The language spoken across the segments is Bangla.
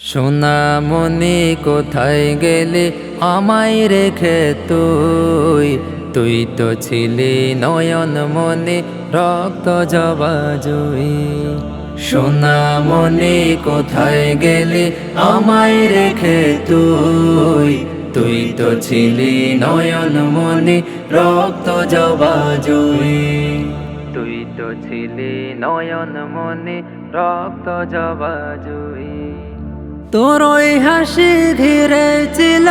সোনামণি, কোথায় গেলে? আমায় রেখে তুই। তুই তো ছিলি নয়ন মনে রক্ত জবাজুই সোনামণি, কোথায় গেলে? আমায় রেখে তুই। তুই তো ছিলি নয়ন মনে রক্ত জবাজুই তুই তো ছিলি নয়ন মনে রক্ত জবাজুই তোর ওই হাসি ধীরে ছিল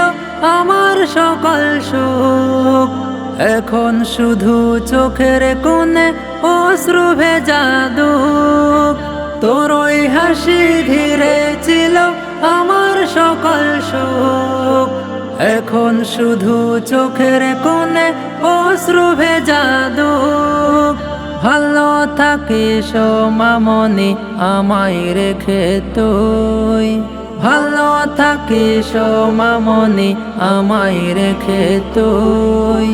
আমার সকল সুখ। এখন শুধু চোখের কোণে অশ্রু ভেজা দুঃখ। তোর ওই হাসি ধীরে ছিল আমার সকল সুখ। এখন শুধু চোখের কোণে অশ্রু ভেজা দুঃখ। ভালো থাকিস মামনি, আমায় রেখে তুই। ভালো থাকিস মামনি, আমায় রেখে তুই।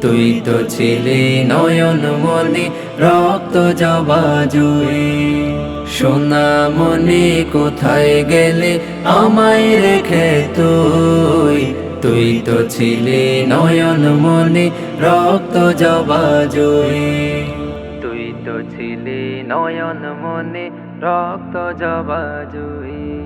তুই তো ছিলি নয়ন মনি, রক্ত জবাজুই সোনামণি, কোথায় গেলে, আমায় রেখে তুই। তুই তো ছিলি নয়ন মনি, রক্ত জবাজুই তুই তো ছিলি নয়ন মনে, রক্ত জবাজুই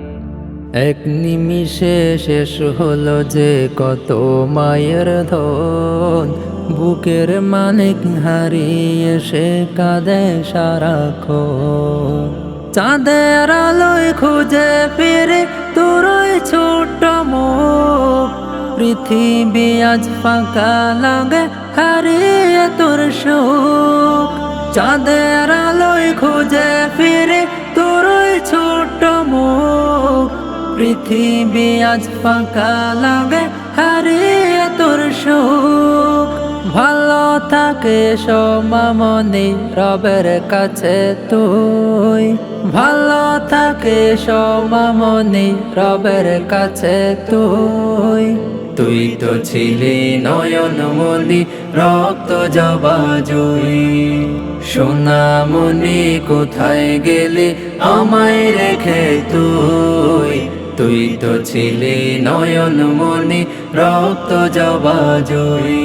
এক নিমিষে শেষ হলো যে কত মায়ের ধন। বুকের মানিক হারিয়ে সে কাঁদে সারাক্ষণ। চাঁদের আলোয় খুঁজে ফিরে তোরই ছোট্ট মুখ। পৃথিবী আজ ফাঁকা লাগে, হারিয়ে তোর সুখ। চাঁদের আলোয় খুঁজে ফিরে তোরই ছোট্ট মুখ। পৃথিবী আজ ফাঁকা লাগে, হারিয়ে তোর সুখ। ভালো থাকে সমামনি রবের কাছে তুই। ভালো থাকে সমামনি রবের কাছে তুই। তুই তো ছিলি নয়ন মনি, রক্ত জবাজুই সোনামণি, কোথায় গেলে আমায় রেখে তুই? তুই তো ছিলি নয়ন মনি, রক্ত জবাজুই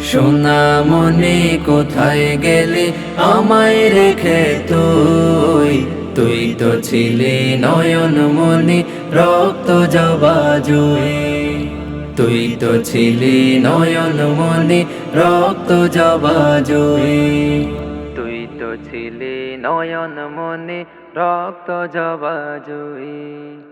সোনামণি কোথায় গেলে আমায় রেখে তুই? তুই তো ছিলি নয়ন মনি, রক্ত জবাজুই তুই তো ছিলি নয়ন মনি, রক্ত জবাজুই তুই তো ছিলি নয়ন মনি, রক্ত জবাজুই